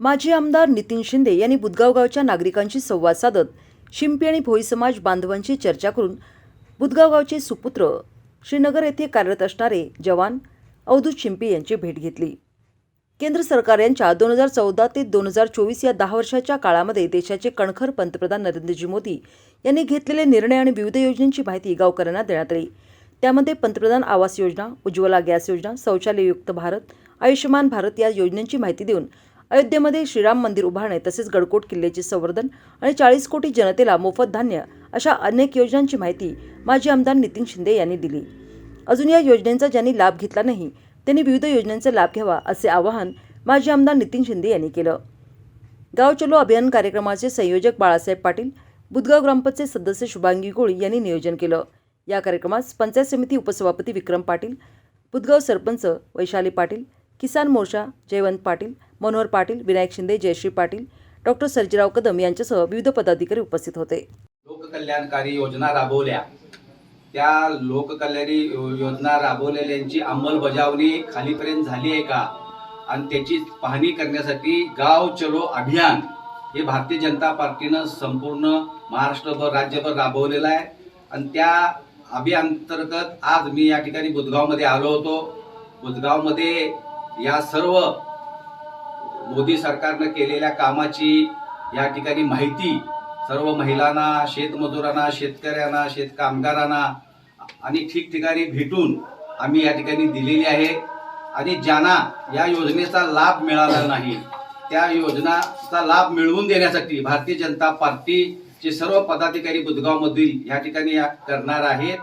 माजी आमदार नितीन शिंदे यांनी बुदगाव गावच्या नागरिकांशी संवाद साधत शिंपी आणि भोई समाज बांधवांची चर्चा करून बुदगाव गावचे सुपुत्र श्रीनगर येथे कार्यरत असणारे जवान अवधूत शिंपी यांची भेट घेतली. केंद्र सरकार यांच्या दोन हजार चौदा ते दोन हजार चोवीस या दहा वर्षाच्या काळामध्ये देशाचे कणखर पंतप्रधान नरेंद्रजी मोदी यांनी घेतलेले निर्णय आणि विविध योजनांची माहिती गावकऱ्यांना देण्यात आली. त्यामध्ये पंतप्रधान आवास योजना उज्ज्वला गॅस योजना शौचालययुक्त भारत आयुष्यमान भारत या योजनांची माहिती देऊन अयोध्येमध्ये श्रीराम मंदिर उभारणे तसेच गडकोट किल्ल्याचे संवर्धन आणि चाळीस कोटी जनतेला मोफत धान्य अशा अनेक योजनांची माहिती माजी आमदार नितीन शिंदे यांनी दिली. अजून या योजनेचा ज्यांनी लाभ घेतला नाही त्यांनी विविध योजनांचा लाभ घ्यावा असे आवाहन माजी आमदार नितीन शिंदे यांनी केलं. गाव चलो अभियान कार्यक्रमाचे संयोजक बाळासाहेब पाटील बुदगाव ग्रामपंचायत सदस्य शुभांगी कोळी यांनी नियोजन केलं. या कार्यक्रमास पंचायत समिती उपसभापती विक्रम पाटील बुदगाव सरपंच वैशाली पाटील किसान मोर्चा जयवंत पाटील मनोहर पाटील विनायक शिंदे जयश्री पाटील डॉक्टर सर्जीराव कदम यांच्यासह विविध पदाधिकारी उपस्थित होते. लोककल्याणकारी योजना राबवल्या. त्या लोककल्याणी योजना राबवलेल्यांची अंमलबजावणी खालीपर्यंत झाली आहे का? आणि त्याची पाहणी करण्यासाठी गाव चलो अभियान हे भारतीय जनता पार्टीनं संपूर्ण महाराष्ट्रभर राज्यभर राबवलेलं आहे. आणि त्या अभियानांतर्गत आज मी या ठिकाणी बुधगावमध्ये आलो होतो. बुधगावमध्ये या सर्व मोदी सरकारनं केलेल्या कामाची या ठिकाणी माहिती सर्व महिलांना शेतमजुरांना शेतकऱ्यांना शेतकामगारांना आणि ठिकठिकाणी भेटून आम्ही या ठिकाणी दिलेली आहे. आणि ज्यांना या योजनेचा लाभ मिळाला नाही त्या योजनाचा लाभ मिळवून देण्यासाठी भारतीय जनता पार्टीचे सर्व पदाधिकारी बुधगावमधील या ठिकाणी या- करणार आहेत.